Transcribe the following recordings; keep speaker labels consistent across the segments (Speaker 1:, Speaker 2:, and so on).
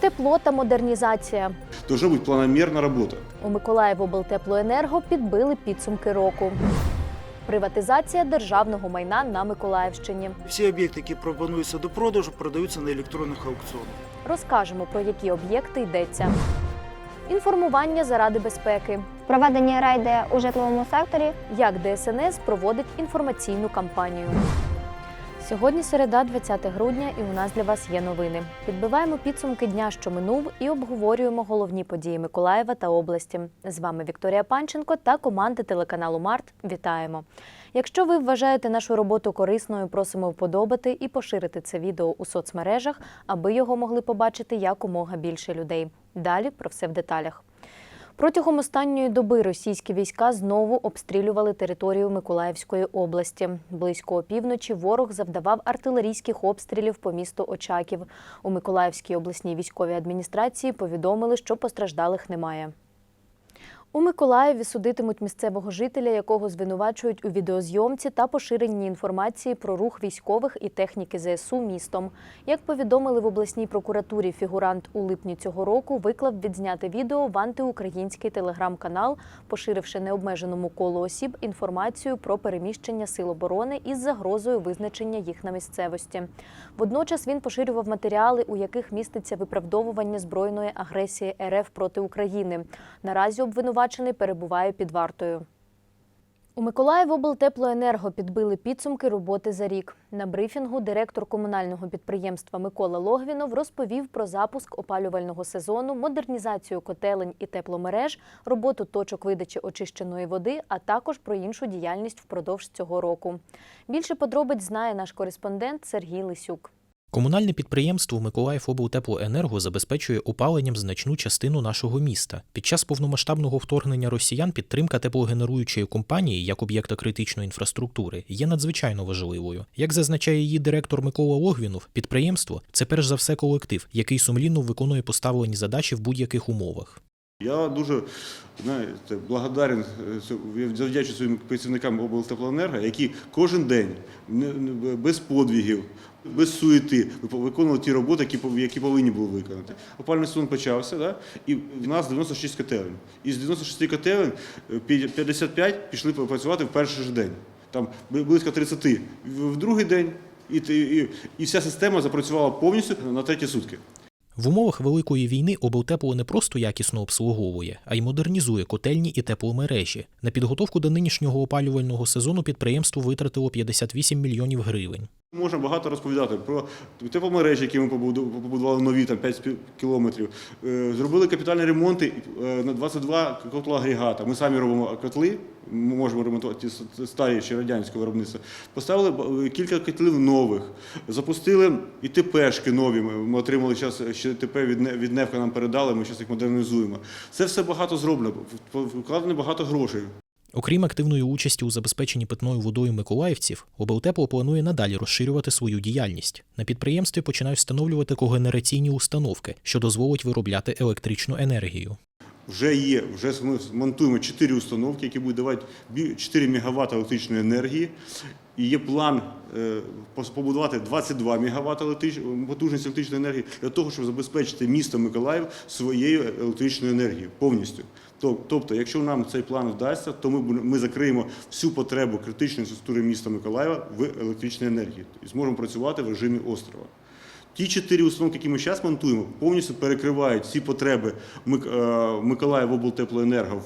Speaker 1: Тепло та модернізація.
Speaker 2: Должна быть планомерная работа.
Speaker 1: У Миколаївоблтеплоенерго підбили підсумки року. Приватизація державного майна на Миколаївщині.
Speaker 3: Всі об'єкти, які пропонуються до продажу, продаються на електронних аукціонах.
Speaker 1: Розкажемо, про які об'єкти йдеться. Інформування заради безпеки.
Speaker 4: Проведені рейди у житловому секторі.
Speaker 1: Як ДСНС проводить інформаційну кампанію. Сьогодні середа, 20 грудня, і у нас для вас є новини. Підбиваємо підсумки дня, що минув, і обговорюємо головні події Миколаєва та області. З вами Вікторія Панченко та команди телеканалу Март. Вітаємо! Якщо ви вважаєте нашу роботу корисною, просимо вподобати і поширити це відео у соцмережах, аби його могли побачити якомога більше людей. Далі про все в деталях. Протягом останньої доби російські війська знову обстрілювали територію Миколаївської області. Близько опівночі ворог завдавав артилерійських обстрілів по місту Очаків. У Миколаївській обласній військовій адміністрації повідомили, що постраждалих немає. У Миколаєві судитимуть місцевого жителя, якого звинувачують у відеозйомці та поширенні інформації про рух військових і техніки ЗСУ містом. Як повідомили в обласній прокуратурі, фігурант у липні цього року виклав відзняте відео в антиукраїнський телеграм-канал, поширивши необмеженому колу осіб інформацію про переміщення сил оборони із загрозою визначення їх на місцевості. Водночас він поширював матеріали, у яких міститься виправдовування збройної агресії РФ проти України. Наразі обвинувачений перебуває під вартою. У Миколаївоблтеплоенерго підбили підсумки роботи за рік. На брифінгу директор комунального підприємства Микола Логвінов розповів про запуск опалювального сезону, модернізацію котелень і тепломереж, роботу точок видачі очищеної води, а також про іншу діяльність впродовж цього року. Більше подробиць знає наш кореспондент Сергій Лисюк.
Speaker 5: Комунальне підприємство Миколаївоблтеплоенерго забезпечує опаленням значну частину нашого міста. Під час повномасштабного вторгнення росіян підтримка теплогенеруючої компанії як об'єкта критичної інфраструктури є надзвичайно важливою. Як зазначає її директор Микола Логвінов, підприємство це перш за все колектив, який сумлінно виконує поставлені задачі в будь-яких умовах.
Speaker 2: Я дуже знаєте, благодарен, е, завдячую своїм працівникам облтеплоенерго, які кожен день без подвігів, без суєти виконували ті роботи, які, які повинні були виконати. Опальний сезон почався, да? і в нас 96 котелень. Із 96 котелень е, 55 пішли працювати в перший же день. Там близько 30 в в другий день, і, і, і вся система запрацювала повністю на треті сутки.
Speaker 5: В умовах великої війни облтепло не просто якісно обслуговує, а й модернізує котельні і тепломережі. На підготовку до нинішнього опалювального сезону підприємство витратило 58 мільйонів гривень.
Speaker 2: Можна багато розповідати про тепломережі, які ми побуду- побудували нові, там 5 спі- кілометрів. Е, Зробили капітальні ремонти е, на 22 котла агрегата. Ми самі робимо котли, ми можемо ремонтувати старі ще радянського виробництва. Поставили е, кілька котлів нових, запустили і ТПшки нові. Ми отримали зараз ще ТП від Не- від Невка нам передали, ми зараз їх модернізуємо. Це все багато зроблено, вкладено багато грошей.
Speaker 5: Окрім активної участі у забезпеченні питною водою миколаївців, облтепло планує надалі розширювати свою діяльність. На підприємстві починають встановлювати когенераційні установки, що дозволить виробляти електричну енергію.
Speaker 2: Вже є, вже ми монтуємо 4 установки, які будуть давати бі- 4 МВт електричної енергії. І є план е, побудувати 22 МВт потужності електричної енергії для того, щоб забезпечити місто Миколаїв своєю електричною енергією повністю. Тобто, якщо нам цей план вдасться, то ми, ми закриємо всю потребу критичної інфраструктури міста Миколаєва в електричній енергії і зможемо працювати в режимі острова. Ті чотири установки, які ми зараз монтуємо, повністю перекривають всі потреби е, Миколаїв облтеплоенерго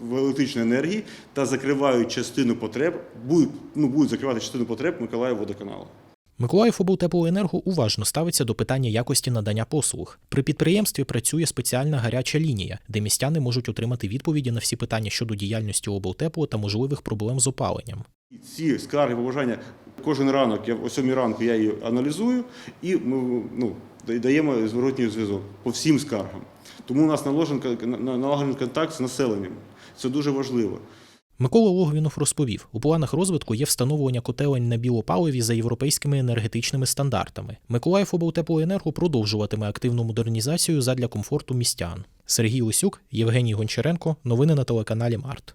Speaker 2: в, електричній енергії та закривають частину потреб, будуть, ну, будуть закривати частину потреб Миколаїв водоканалу.
Speaker 5: Миколаїв облтеплоенерго уважно ставиться до питання якості надання послуг. При підприємстві працює спеціальна гаряча лінія, де містяни можуть отримати відповіді на всі питання щодо діяльності облтепло та можливих проблем з опаленням.
Speaker 2: Ці скарги, побажання кожен ранок, я о 7 ранку я її аналізую і ми ну, даємо зворотній зв'язок по всім скаргам. Тому у нас наложен, на- налагоджений контакт з населенням. Це дуже важливо.
Speaker 5: Микола Логвінов розповів, у планах розвитку є встановлення котелень на білопаливі за європейськими енергетичними стандартами. Миколаїв облтеплоенерго продовжуватиме активну модернізацію задля комфорту містян. Сергій Лисюк, Євгеній Гончаренко. Новини на телеканалі Март.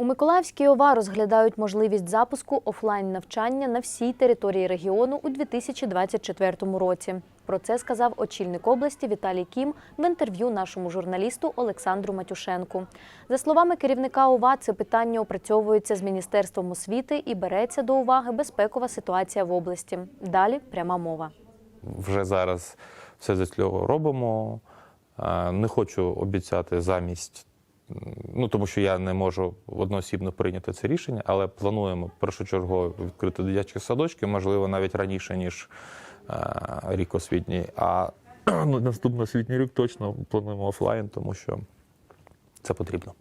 Speaker 1: У Миколаївській ОВА розглядають можливість запуску офлайн навчання на всій території регіону у 2024 році. Про це сказав очільник області Віталій Кім в інтерв'ю нашому журналісту Олександру Матюшенку. За словами керівника ОВА, це питання опрацьовується з міністерством освіти і береться до уваги безпекова ситуація в області. Далі пряма мова.
Speaker 6: вже зараз все для цього робимо. Е, Не хочу обіцяти замість, ну тому що я не можу одноосібно прийняти це рішення, але плануємо першочергово відкрити дитячі садочки, можливо, навіть раніше, ніж е, рік освітній. А ну, наступний освітній рік точно плануємо офлайн, тому що це потрібно.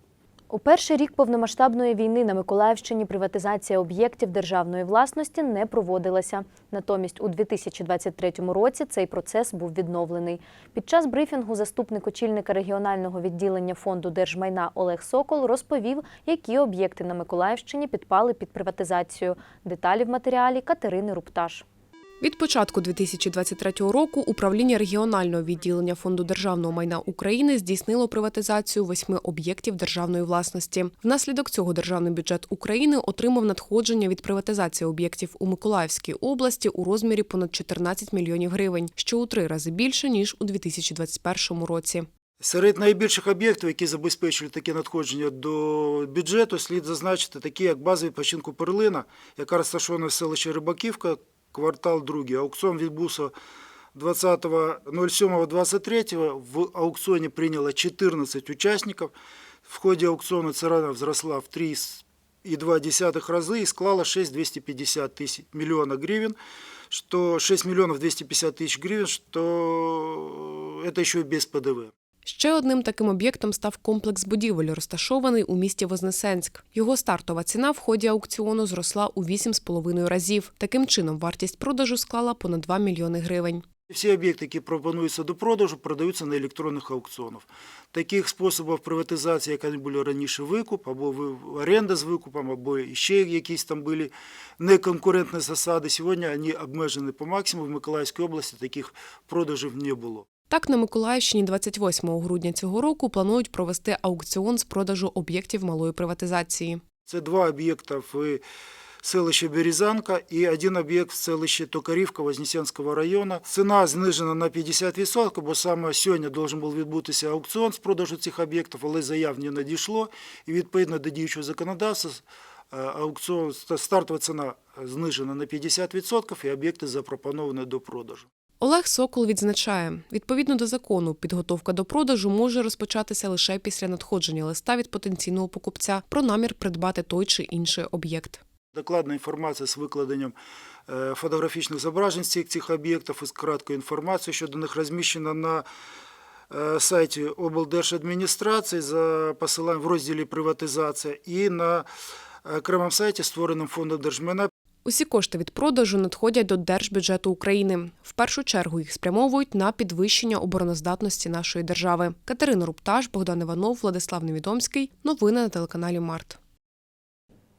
Speaker 1: У перший рік повномасштабної війни на Миколаївщині приватизація об'єктів державної власності не проводилася. Натомість у 2023 році цей процес був відновлений. Під час брифінгу заступник очільника регіонального відділення фонду держмайна Олег Сокол розповів, які об'єкти на Миколаївщині підпали під приватизацію. Деталі в матеріалі Катерини Рупташ.
Speaker 7: Від початку 2023 року управління регіонального відділення Фонду державного майна України здійснило приватизацію восьми об'єктів державної власності. Внаслідок цього державний бюджет України отримав надходження від приватизації об'єктів у Миколаївській області у розмірі понад 14 мільйонів гривень, що у три рази більше ніж у 2021 році.
Speaker 3: Серед найбільших об'єктів, які забезпечили таке надходження до бюджету, слід зазначити такі, як база відпочинку Перлина, яка розташована в селищі Рибаківка, квартал 2. Аукціон відбувся 20.07.23. В аукціоні прийняло 14 учасників. В ході аукціону ціна зросла в 3,2 рази і склала 6,250 тисяч мільйона гривень, что 6 миллионов 250 тысяч гривен, что это еще и без ПДВ.
Speaker 7: Ще одним таким об'єктом став комплекс будівель, розташований у місті Вознесенськ. Його стартова ціна в ході аукціону зросла у 8,5 разів. Таким чином, вартість продажу склала понад 2 мільйони гривень.
Speaker 3: Всі об'єкти, які пропонуються до продажу, продаються на електронних аукціонах. Таких способів приватизації, як вони були раніше викуп, або оренда з викупом, або ще якісь там були неконкурентні засади, сьогодні вони обмежені по максимуму. В Миколаївській області таких продажів не було.
Speaker 7: Так, на Миколаївщині 28 грудня цього року планують провести аукціон з продажу об'єктів малої приватизації.
Speaker 3: Це два об'єкти в селищі Березанка і один об'єкт в селищі Токарівка Вознесенського району. Ціна знижена на 50%, бо саме сьогодні должен був відбутися аукціон з продажу цих об'єктів, але заяв не надійшло. І відповідно до діючого законодавства е, аукціон, стартова ціна знижена на 50% і об'єкти запропоновані до продажу.
Speaker 7: Олег Сокол відзначає, відповідно до закону, підготовка до продажу може розпочатися лише після надходження листа від потенційного покупця про намір придбати той чи інший об'єкт.
Speaker 3: Докладна інформація з викладенням е, фотографічних зображень цих, цих об'єктів із краткою інформацією щодо них розміщена на е, сайті облдержадміністрації за посиланням в розділі приватизація і на окремому сайті, створеному фондом держмайна.
Speaker 7: Усі кошти від продажу надходять до держбюджету України. В першу чергу їх спрямовують на підвищення обороноздатності нашої держави. Катерина Рупташ, Богдан Іванов, Владислав Невідомський. Новини на телеканалі Март.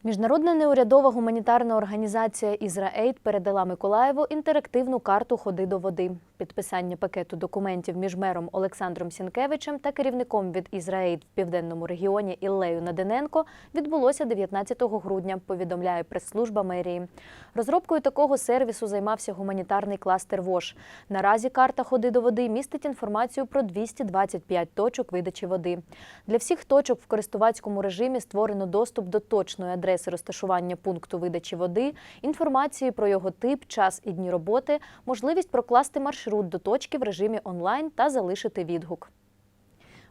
Speaker 1: Міжнародна неурядова гуманітарна організація «Ізраейд» передала Миколаєву інтерактивну карту Ходи до води. Підписання пакету документів між мером Олександром Сінкевичем та керівником від «Ізраейд» в південному регіоні Іллею Надененко відбулося 19 грудня, повідомляє прес-служба мерії. Розробкою такого сервісу займався гуманітарний кластер ВОШ. Наразі карта Ходи до води містить інформацію про 225 точок видачі води. Для всіх точок в користувацькому режимі створено доступ до точної адреси розташування пункту видачі води, інформації про його тип, час і дні роботи, можливість прокласти маршрут до точки в режимі онлайн та залишити відгук.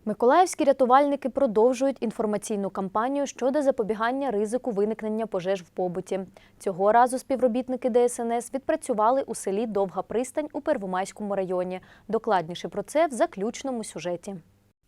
Speaker 1: Миколаївські рятувальники продовжують інформаційну кампанію щодо запобігання ризику виникнення пожеж в побуті. Цього разу співробітники ДСНС відпрацювали у селі Довга Пристань у Первомайському районі. Докладніше про це в заключному сюжеті.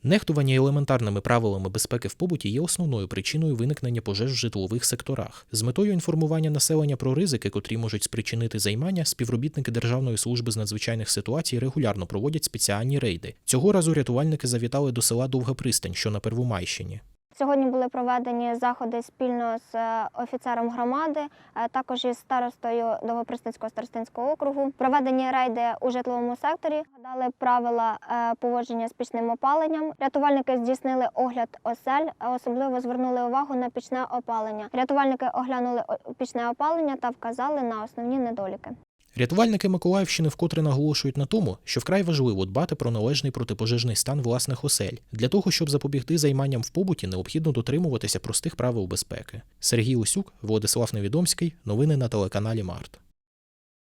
Speaker 5: Нехтування елементарними правилами безпеки в побуті є основною причиною виникнення пожеж в житлових секторах. З метою інформування населення про ризики, котрі можуть спричинити займання, співробітники Державної служби з надзвичайних ситуацій регулярно проводять спеціальні рейди. Цього разу рятувальники завітали до села Довга Пристань, що на Первомайщині.
Speaker 4: Сьогодні були проведені заходи спільно з е, офіцером громади, е, також із старостою Довгопристанського старостинського округу. Проведені рейди у житловому секторі, гадали правила е, поводження з пічним опаленням. Рятувальники здійснили огляд осель, особливо звернули увагу на пічне опалення. Рятувальники оглянули пічне опалення та вказали на основні недоліки.
Speaker 5: Рятувальники Миколаївщини вкотре наголошують на тому, що вкрай важливо дбати про належний протипожежний стан власних осель. Для того, щоб запобігти займанням в побуті, необхідно дотримуватися простих правил безпеки. Сергій Усюк, Владислав Невідомський. Новини на телеканалі Март.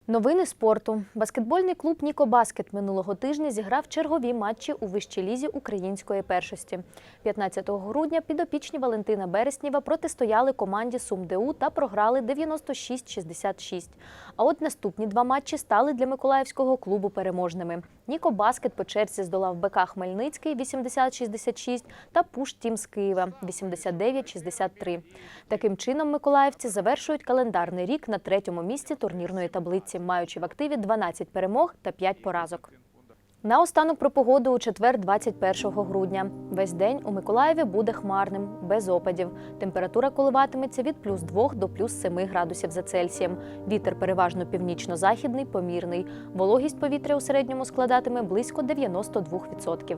Speaker 1: Новини спорту. Баскетбольний клуб Нікобаскет минулого тижня зіграв чергові матчі у вищій лізі української першості. 15 грудня підопічні Валентина Береснєва протистояли команді СумДУ та програли 96-66. А от наступні два матчі стали для миколаївського клубу переможними. Ніко Баскет по черзі здолав БК Хмельницький 80-66 та Пуш Тім з Києва 89-63. Таким чином, миколаївці завершують календарний рік на третьому місці турнірної таблиці, маючи в активі 12 перемог та 5 поразок. Наостанок про погоду у четвер, 21 грудня. Весь день у Миколаєві буде хмарним, без опадів. Температура коливатиметься від плюс 2 до плюс 7 градусів за Цельсієм. Вітер переважно північно-західний, помірний. Вологість повітря у середньому складатиме близько 92%.